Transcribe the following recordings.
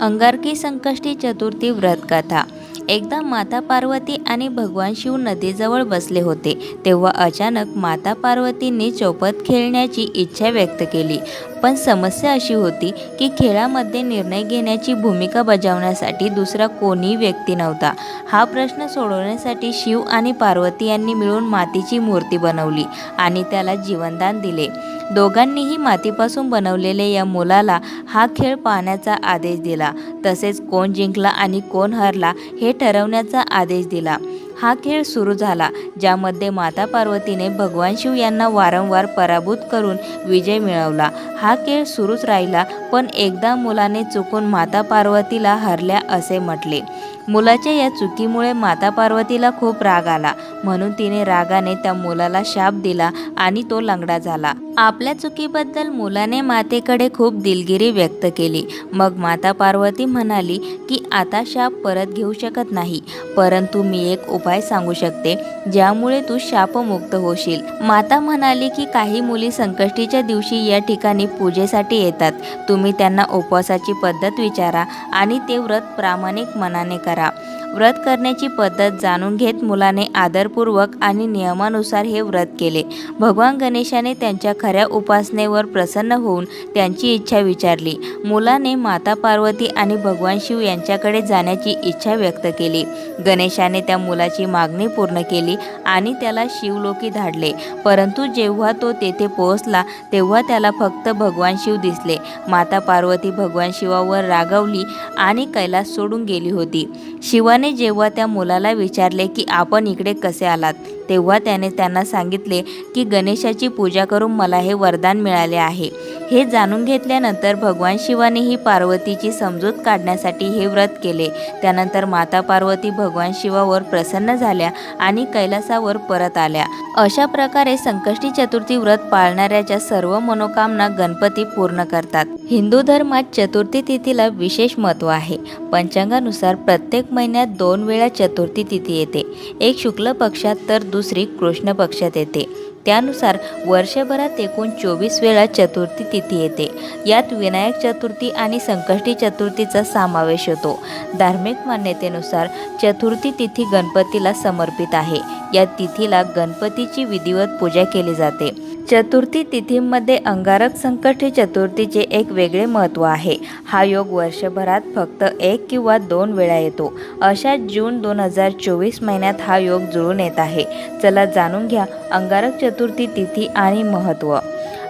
अंगारकी संकष्टी चतुर्थी व्रत कथा एकदा माता पार्वती आणि भगवान शिव नदीजवळ बसले होते तेव्हा अचानक माता पार्वतींनी चौपत खेळण्याची इच्छा व्यक्त केली. पण समस्या अशी होती की खेळामध्ये निर्णय घेण्याची भूमिका बजावण्यासाठी दुसरा कोणी व्यक्ती नव्हता. हा प्रश्न सोडवण्यासाठी शिव आणि पार्वती यांनी मिळून मातीची मूर्ती बनवली आणि त्याला जीवनदान दिले. दोघांनीही मातीपासून बनवलेल्या या मुलाला हा खेळ पाहण्याचा आदेश दिला. तसेच कोण जिंकला आणि कोण हरला हे ठरवण्याचा आदेश दिला. हा खेळ सुरू झाला ज्यामध्ये माता पार्वतीने भगवान शिव यांना वारंवार पराभूत करून विजय मिळवला. हा खेळ सुरूच राहिला पण एकदा मुलाने चुकून माता पार्वतीला हरल्या असे म्हटले. मुलाच्या या चुकीमुळे माता पार्वतीला खूप राग आला म्हणून तिने रागाने त्या मुलाला शाप दिला आणि तो लंगडा झाला. आपल्या चुकीबद्दल मुलाने मातेकडे खूप दिलगिरी व्यक्त केली. मग माता पार्वती म्हणाली की आता शाप परत घेऊ शकत नाही. परंतु मी एक उपाय सांगू शकते ज्यामुळे तू शापमुक्त होशील. माता म्हणाली की काही मुली संकष्टीच्या दिवशी या ठिकाणी पूजेसाठी येतात. तुम्ही त्यांना उपवासाची पद्धत विचारा आणि ते व्रत प्रामाणिक मनाने करा. व्रत करण्याची पद्धत जाणून घेत मुलाने आदरपूर्वक आणि नियमानुसार हे व्रत केले. भगवान गणेशाने त्यांच्या खऱ्या उपासनेवर प्रसन्न होऊन त्यांची इच्छा विचारली. मुलाने माता पार्वती आणि भगवान शिव यांच्याकडे जाण्याची इच्छा व्यक्त केली. गणेशाने त्या मुलाची मागणी पूर्ण केली आणि त्याला शिवलोकी धाडले. परंतु जेव्हा तो तेथे पोहोचला तेव्हा त्याला फक्त भगवान शिव दिसले. माता पार्वती भगवान शिवावर रागवली आणि कैलास सोडून गेली होती. शिवाने जेव्हा त्या मुलाला विचारले की आपण इकडे कसे आलात? तेव्हा त्याने त्यांना सांगितले की गणेशाची पूजा करून मला हे वरदान मिळाले आहे. हे जाणून घेतल्यानंतर भगवान शिवानेही पार्वतीची समजूत काढण्यासाठी हे व्रत केले. त्यानंतर माता पार्वती भगवान शिवावर प्रसन्न झाल्या आणि कैलासावर परत आल्या. अशा प्रकारे संकष्टी चतुर्थी व्रत पाळणाऱ्याच्या सर्व मनोकामना गणपती पूर्ण करतात. हिंदू धर्मात चतुर्थी तिथीला विशेष महत्त्व आहे. पंचांगानुसार प्रत्येक महिन्यात दोन वेळा चतुर्थी तिथी येते. एक शुक्ल पक्षात तर दुसरी कृष्ण पक्षात येते. त्यानुसार वर्षभरात एकूण चोवीस वेळा चतुर्थी तिथी येते. यात विनायक चतुर्थी आणि संकष्टी चतुर्थीचा समावेश होतो. धार्मिक मान्यतेनुसार चतुर्थी तिथी गणपतीला समर्पित आहे. या तिथीला गणपतीची विधिवत पूजा केली जाते. चतुर्थी तिथीमध्ये अंगारक संकष्टी चतुर्थीचे एक वेगळे महत्त्व आहे. हा योग वर्षभरात फक्त एक किंवा दोन वेळा येतो. अशा जून दोन हजार चोवीस महिन्यात हा योग जुळून येत आहे. चला जाणून घ्या अंगारक चतुर्थी तिथी आणि महत्त्व.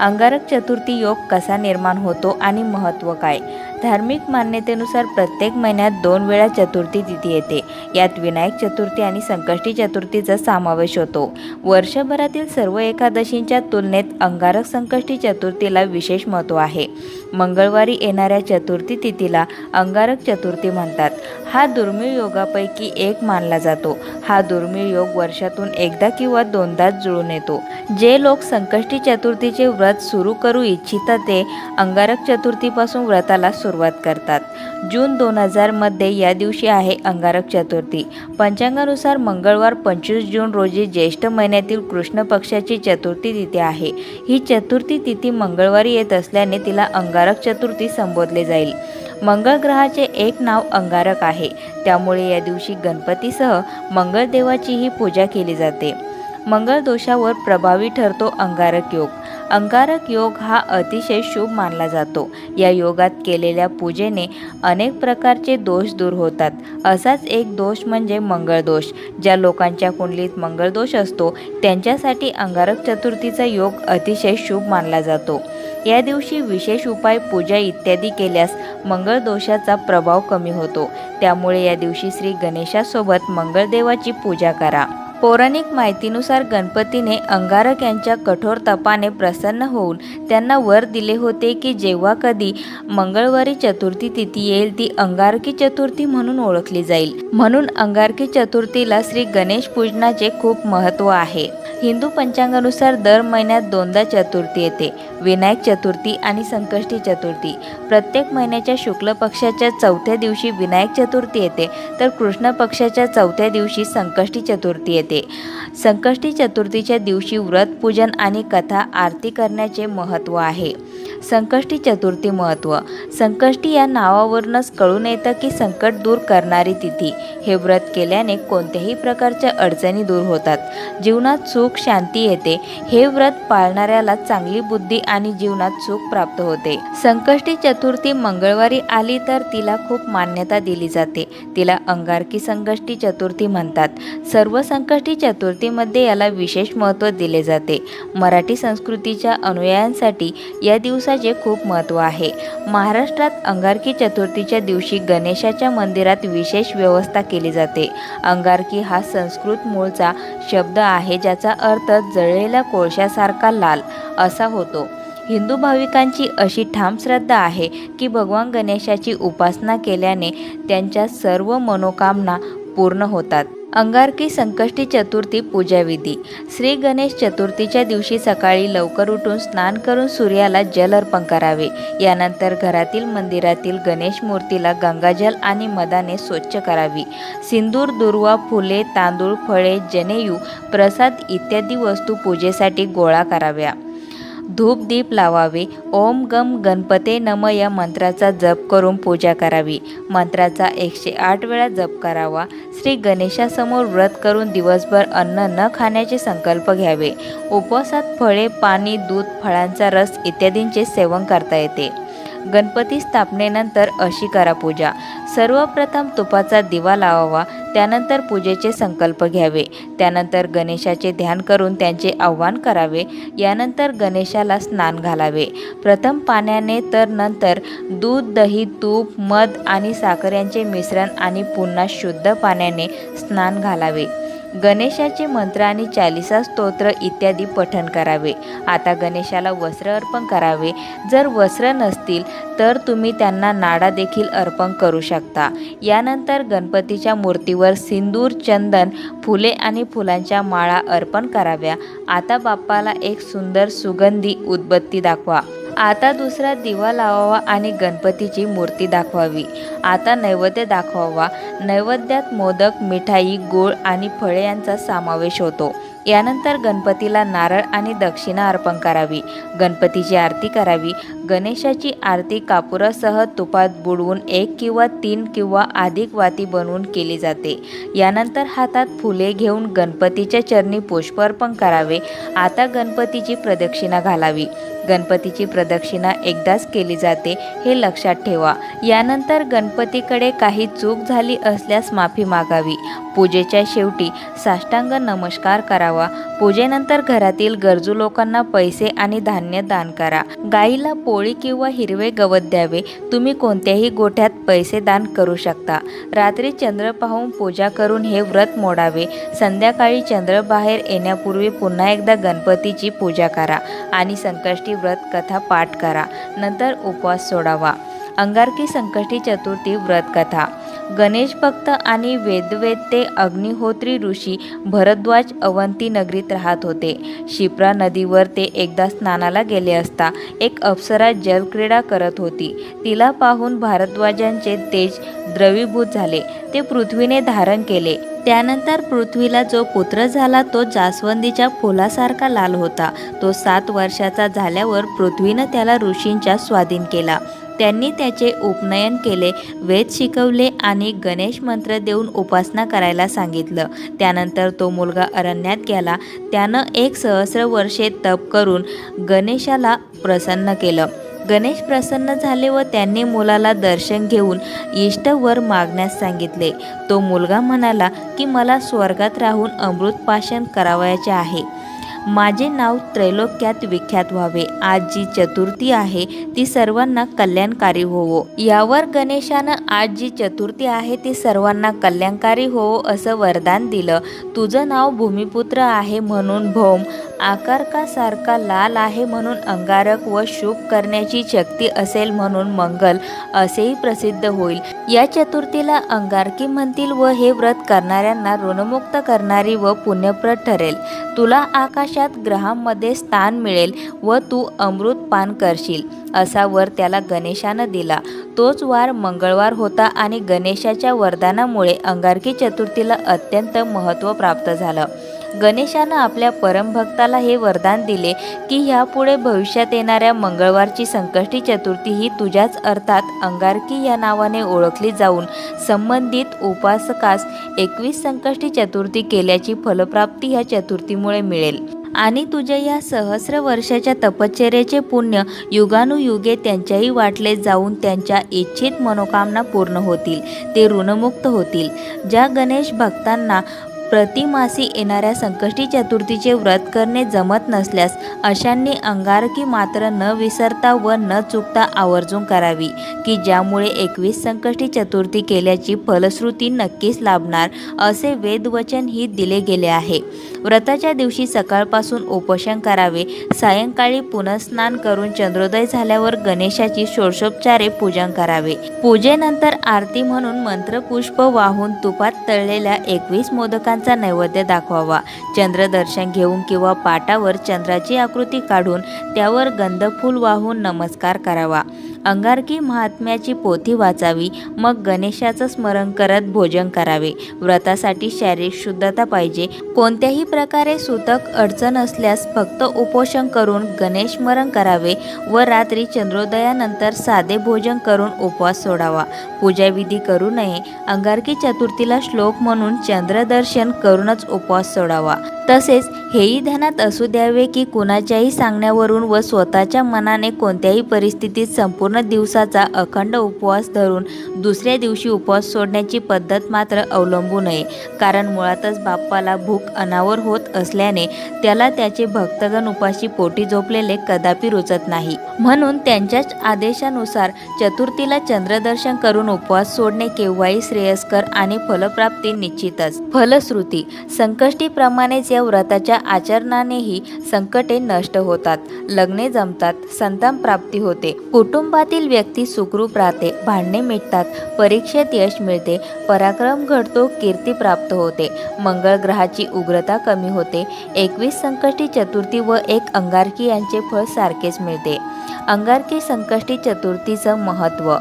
अंगारक चतुर्थी योग कसा निर्माण होतो आणि महत्त्व काय? धार्मिक मान्यतेनुसार प्रत्येक महिन्यात दोन वेळा चतुर्थी तिथी येते. यात विनायक चतुर्थी आणि संकष्टी चतुर्थीचा समावेश होतो. वर्षभरातील सर्व एकादशींच्या तुलनेत अंगारक संकष्टी चतुर्थीला विशेष महत्त्व आहे. मंगळवारी येणाऱ्या चतुर्थी तिथीला अंगारक चतुर्थी म्हणतात. हा दुर्मिळ योगापैकी एक मानला जातो. हा दुर्मिळ योग वर्षातून एकदा किंवा दोनदाच जुळून येतो. जे लोक संकष्टी चतुर्थीचे व्रत सुरू करू इच्छितात ते अंगारक चतुर्थीपासून व्रताला सुरू सुरुवात करतात. जून दोन हजारमध्ये या दिवशी आहे अंगारक चतुर्थी. पंचांगानुसार मंगळवार पंचवीस जून रोजी ज्येष्ठ महिन्यातील कृष्ण पक्षाची चतुर्थी तिथी आहे. ही चतुर्थी तिथी मंगळवारी येत असल्याने तिला अंगारक चतुर्थी संबोधले जाईल. मंगळ ग्रहाचे एक नाव अंगारक आहे. त्यामुळे या दिवशी गणपतीसह मंगळदेवाचीही पूजा केली जाते. मंगळ दोषावर प्रभावी ठरतो अंगारक योग. अंगारक योग हा अतिशय शुभ मानला जातो. या योगात केलेल्या पूजेने अनेक प्रकारचे दोष दूर होतात. असाच एक दोष म्हणजे मंगळदोष ज्या लोकांच्या कुंडलीत मंगळदोष असतो त्यांच्यासाठी अंगारक चतुर्थीचा योग अतिशय शुभ मानला जातो. या दिवशी विशेष उपाय पूजा इत्यादी केल्यास मंगळदोषाचा प्रभाव कमी होतो. त्यामुळे या दिवशी श्री गणेशासोबत मंगळदेवाची पूजा करा. पौराणिक माहितीनुसार गणपतीने अंगारक यांच्या कठोर तपाने प्रसन्न होऊन त्यांना वर दिले होते की जेव्हा कधी मंगळवारी चतुर्थी तिथी येईल ती अंगारकी चतुर्थी म्हणून ओळखली जाईल. म्हणून अंगारकी चतुर्थीला श्री गणेश पूजनाचे खूप महत्त्व आहे. हिंदू पंचांगानुसार दर महिन्यात दोनदा चतुर्थी येते. विनायक चतुर्थी आणि संकष्टी चतुर्थी. प्रत्येक महिन्याच्या शुक्ल पक्षाच्या चौथ्या दिवशी विनायक चतुर्थी येते तर कृष्ण पक्षाच्या चौथ्या दिवशी संकष्टी चतुर्थी येते. संकष्टी चतुर्थीच्या दिवशी व्रत पूजन आणि कथा आरती करण्याचे महत्त्व आहे. संकष्टी चतुर्थी महत्त्व. संकष्टी या नावावरूनच कळून येतं की संकट दूर करणारी तिथी. हे व्रत केल्याने कोणत्याही प्रकारच्या अडचणी दूर होतात. जीवनात सुख शांती येते. हे व्रत पाळणाऱ्याला चांगली बुद्धी आणि जीवनात सुख प्राप्त होते. संकष्टी चतुर्थी मंगळवारी आली तर तिला खूप मान्यता दिली जाते. तिला अंगारकी संकष्टी चतुर्थी म्हणतात. सर्व संकष्टी चतुर्थीमध्ये याला विशेष महत्त्व दिले जाते. मराठी संस्कृतीच्या अनुयायांसाठी या दिवसाचे खूप महत्त्व आहे. महाराष्ट्रात अंगारकी चतुर्थीच्या दिवशी गणेशाच्या मंदिरात विशेष व्यवस्था केली जाते. अंगारकी हा संस्कृत मूळचा शब्द आहे ज्याचा अर्थ जळलेल्या कोळशासारखा लाल असा होतो. हिंदू भाविकांची अशी ठाम श्रद्धा आहे की भगवान गणेशाची उपासना केल्याने त्यांच्या सर्व मनोकामना पूर्ण होतात. अंगारकी संकष्टी चतुर्थी पूजाविधी. श्री गणेश चतुर्थीच्या दिवशी सकाळी लवकर उठून स्नान करून सूर्याला जल अर्पण करावे. यानंतर घरातील मंदिरातील गणेश मूर्तीला गंगाजल आणि मदाने स्वच्छ करावी. सिंदूर दुर्वा फुले तांदूळ फळे जनेयू प्रसाद इत्यादी वस्तू पूजेसाठी गोळा कराव्या. धूप दीप लावावे. ओम गम गणपते नम या मंत्राचा जप करून पूजा करावी. मंत्राचा एकशे आठ वेळा जप करावा. श्री गणेशासमोर व्रत करून दिवसभर अन्न न खाण्याचे संकल्प घ्यावे. उपवासात फळे पाणी दूध फळांचा रस इत्यादींचे सेवन करता येते. गणपती स्थापनेनंतर अशी करा पूजा. सर्वप्रथम तुपाचा दिवा लावावा त्यानंतर पूजेचे संकल्प घ्यावे. त्यानंतर गणेशाचे ध्यान करून त्यांचे आव्हान करावे. यानंतर गणेशाला स्नान घालावे. प्रथम पाण्याने तर नंतर दूध दही तूप मध आणि साखर यांचे मिश्रण आणि पुन्हा शुद्ध पाण्याने स्नान घालावे. गणेशाचे मंत्र आणि चालिसा स्तोत्र इत्यादी पठण करावे. आता गणेशाला वस्त्र अर्पण करावे. जर वस्त्र नसतील तर तुम्ही त्यांना नाडा देखील अर्पण करू शकता. यानंतर गणपतीच्या मूर्तीवर सिंदूर चंदन फुले आणि फुलांच्या माळा अर्पण कराव्या. आता बाप्पाला एक सुंदर सुगंधी उदबत्ती दाखवा. आता दुसरा दिवा लावावा आणि गणपतीची मूर्ती दाखवावी. आता नैवेद्य दाखवावा. नैवेद्यात मोदक मिठाई गूळ आणि फळे यांचा समावेश होतो. यानंतर गणपतीला नारळ आणि दक्षिणा अर्पण करावी. गणपतीची आरती करावी. गणेशाची आरती कापुरासह तुपात बुडवून एक किंवा तीन किंवा अधिक वाती बनवून केली जाते. यानंतर हातात फुले घेऊन गणपतीच्या चरणी पुष्प अर्पण करावे. आता गणपतीची प्रदक्षिणा घालावी. गणपतीची प्रदक्षिणा एकदाच केली जाते हे लक्षात ठेवा. यानंतर गणपतीकडे काही चूक झाली असल्यास माफी मागावी. पूजेच्या शेवटी साष्टांग नमस्कार करावा. पूजेनंतर घरातील गरजू लोकांना पैसे आणि धान्य दान करा. गाईला पोळी किंवा हिरवे गवत द्यावे. तुम्ही कोणत्याही गोठ्यात पैसे दान करू शकता. रात्री चंद्र पाहून पूजा करून हे व्रत मोडावे. संध्याकाळी चंद्र बाहेर येण्यापूर्वी पुन्हा एकदा गणपतीची पूजा करा आणि संकष्टी व्रत कथा पाठ करा. नंतर उपवास सोडावा. अंगारकी संकष्टी चतुर्थी व्रत कथा. गणेश भक्त आणि वेदवेत्ते अग्निहोत्री ऋषी भरद्वाज अवंती नगरीत राहत होते. शिप्रा नदीवर ते एकदा स्नानाला गेले असता एक अप्सरा जलक्रीडा करत होती. तिला पाहून भारद्वाजांचे तेज द्रवीभूत झाले. ते पृथ्वीने धारण केले. त्यानंतर पृथ्वीला जो पुत्र झाला तो जास्वंदीच्या फुलासारखा लाल होता. तो सात वर्षाचा झाल्यावर पृथ्वीनं त्याला ऋषींच्या स्वाधीन केला. त्यांनी त्याचे उपनयन केले वेद शिकवले आणि गणेश मंत्र देऊन उपासना करायला सांगितलं. त्यानंतर तो मुलगा अरण्यात गेला. त्यानं एक सहस्र वर्षे तप करून गणेशाला प्रसन्न केलं. गणेश प्रसन्न झाले व त्यांनी मुलाला दर्शन घेऊन इष्टवर मागण्यास सांगितले. तो मुलगा म्हणाला की मला स्वर्गात राहून अमृत करावयाचे आहे. माझे नाव त्रैलोक्यात विख्यात व्हावे. आज जी चतुर्थी आहे ती सर्वांना कल्याणकारी होवो. यावर गणेशानं आज जी चतुर्थी आहे ती सर्वांना कल्याणकारी होवो असं वरदान दिलं. तुझं नाव भूमिपुत्र आहे म्हणून भौम आकारकासारखा लाल आहे म्हणून अंगारक व शुभ करण्याची शक्ती असेल म्हणून मंगल असेही प्रसिद्ध होईल. या चतुर्थीला अंगारकी म्हणतील व हे व्रत करणाऱ्यांना ऋणमुक्त करणारी व पुण्यप्रद ठरेल. तुला आकाशात ग्रहांमध्ये स्थान मिळेल व तू अमृत पान करशील असा वर त्याला गणेशानं दिला. तोच वार मंगळवार होता आणि गणेशाच्या वरदानामुळे अंगारकी चतुर्थीला अत्यंत महत्त्व प्राप्त झालं. गणेशानं आपल्या परमभक्ताला हे वरदान दिले की ह्यापुढे भविष्यात येणाऱ्या मंगळवारची संकष्टी चतुर्थी ही तुझ्याच अर्थात अंगारकी या नावाने ओळखली जाऊन संबंधित उपासकास एकवीस संकष्टी चतुर्थी केल्याची फलप्राप्ती ह्या चतुर्थीमुळे मिळेल. आणि तुझ्या या सहस्र वर्षाच्या तपश्चर्याचे पुण्य युगानुयुगे त्यांच्याही वाटले जाऊन त्यांच्या इच्छित मनोकामना पूर्ण होतील ते ऋणमुक्त होतील. ज्या गणेश भक्तांना प्रतिमासी येणाऱ्या संकष्टी चतुर्थीचे व्रत करणे जमत नसल्यास अशांनी अंगारकी मात्र न विसरता व न चुकता आवर्जून करावी की ज्यामुळे एकवीस संकष्टी चतुर्थी केल्याची फलश्रुती नक्कीच लाभणार असे वेदवचन ही दिले गेले आहे. व्रताच्या दिवशी सकाळपासून उपोषण करावे सायंकाळी पुनस्नान करून चंद्रोदय झाल्यावर गणेशाची षोडशोपचारे पूजन करावे. पूजेनंतर आरती म्हणून मंत्रपुष्प वाहून तुपात तळलेल्या एकवीस मोदकांचा नैवेद्य दाखवावा. चंद्रदर्शन घेऊन किंवा पाटावर चंद्राची आकृती काढून त्यावर गंधफूल वाहून नमस्कार करावा. अंगारकी महात्म्याची पोथी वाचावी मग गणेशाचं स्मरण करत भोजन करावे. व्रतासाठी शारीरिक शुद्धता पाहिजे. कोणत्याही प्रकारे सुतक अडचण असल्यास फक्त उपोषण करून गणेश स्मरण करावे व रात्री चंद्रोदयानंतर साधे भोजन करून उपवास सोडावा. पूजाविधी करू नये. अंगारकी चतुर्थीला श्लोक म्हणून चंद्रदर्शन करूनच उपवास सोडावा. तसेच हेही ध्यानात असू द्यावे की कुणाच्याही सांगण्यावरून व स्वतःच्या मनाने कोणत्याही परिस्थितीत संपूर्ण दिवसाचा अखंड उपवास धरून दुसऱ्या दिवशी उपवास सोडण्याची पद्धत मात्र अवलंबू नये. कारण मुळातच बाप्पाला भूक अनावर होत असल्याने त्याला त्याचे भक्तगण उपाशी पोटी झोपलेले कदापि रुचत नाही. म्हणून त्यांच्याच आदेशानुसार चतुर्थीला चंद्रदर्शन करून उपवास सोडणे केव्हाही श्रेयस्कर आणि फलप्राप्ती निश्चितच. फलश्रुती संकष्टीप्रमाणेच या व्रताच्या आचरणानेही संकटे नष्ट होतात. लग्ने जमतात संतान प्राप्ती होते. कुटुंबातील व्यक्ती सुखरूप राहते भांडणे मिटतात परीक्षेत यश मिळते पराक्रम घडतो कीर्ती प्राप्त होते. मंगळ ग्रहाची उग्रता कमी होते. एकवीस संकष्टी चतुर्थी व एक अंगारकी यांचे फळ सारखेच मिळते. अंगारकी संकष्टी चतुर्थीचं महत्त्व.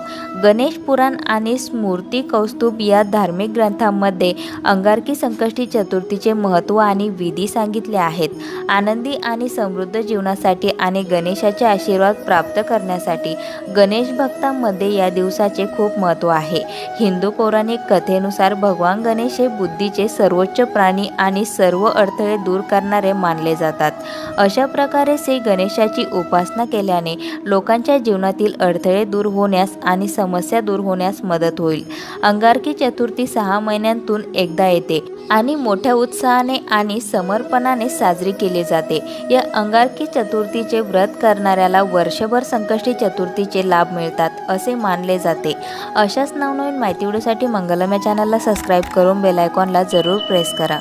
गणेश पुराण आणि स्मृती कौस्तुभ या धार्मिक ग्रंथांमध्ये अंगारकी संकष्टी चतुर्थीचे महत्त्व आणि विधी सांगितल्या आहेत. आनंदी आणि समृद्ध जीवनासाठी आणि गणेशाचे आशीर्वाद प्राप्त करण्यासाठी गणेश भक्तांमध्ये या दिवसाचे खूप महत्त्व आहे. हिंदू पौराणिक कथेनुसार भगवान गणेश हे बुद्धीचे सर्वोच्च प्राणी आणि सर्व अडथळे दूर करणारे मानले जातात. अशा प्रकारे श्री गणेशाची उपासना केल्याने लोकांच्या जीवनातील अडथळे दूर होण्यास आणि समस्या दूर होण्यास मदत होईल. अंगारकी चतुर्थी सहा महिन्यांतून एकदा येते आणि मोठ्या उत्साहाने आणि समर्पणाने साजरी केली जाते. या अंगारकी चतुर्थीचे व्रत करणाऱ्याला वर्षभर संकष्टी चतुर्थीचे लाभ मिळतात असे मानले जाते. अशाच नवनवीन माहिती व्हिडिओसाठी मंगलम या चॅनलला सबस्क्राईब करून बेलायकॉनला जरूर प्रेस करा.